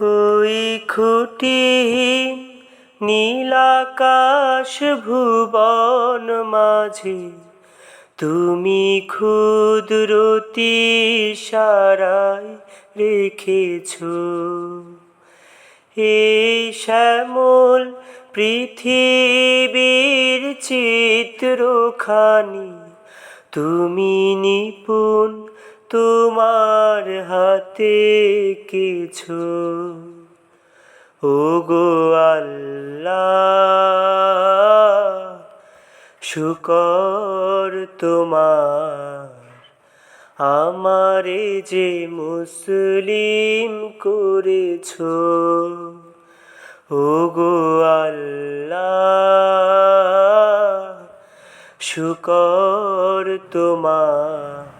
ওই খুঁটিহীন নীলাকাশ ভুবন মাঝে। তুমি ক্ষুদ্রতি সারাই রেখেছ। এই শ্যামল পৃথিবীর চিত্রখানি, তুমি নিপুণ তোমার হাতে কিছু। ও গো আল্লাহ, শুকর তোমার। আমারে যে মুসলিম করেছ ও গো আল্লাহ, শুকর তোমার।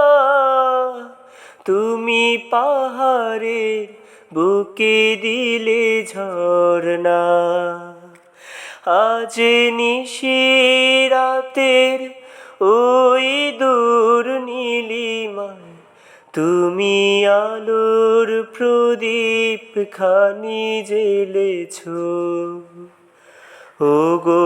তুমি পাহাড়ের বুকে দিলে ঝর্ণা। আজ নিশি রাতের ওই দূর নীলিমায় তুমি আলোর প্রদীপ খানি জেলেছ ও গো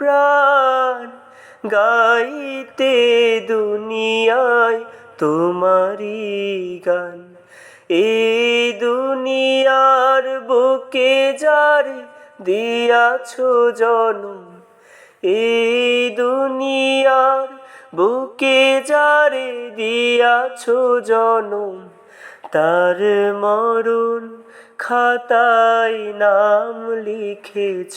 প্রাণ গাইতে দুনিয়ায় তোমারি গান। এ দুনিয়ার বুকে যার দিয়াছ জনম এই দুনিয়ার বুকে যারে দিয়াছ জনম, তার মরণ খাতায় নাম লিখেছ।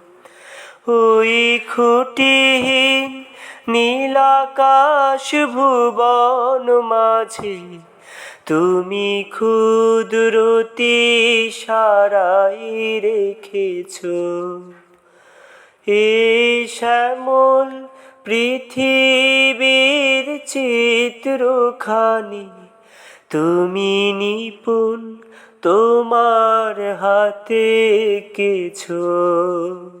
ওই খুঁটিহীন নীলাকাশ ভুবন মাঝে। তুমি ক্ষুদ্রতি সারাই রেখেছ। এ শ্যামল পৃথিবীর চিত্রখানি, তুমি নিপুণ তোমার হাতে কিছু।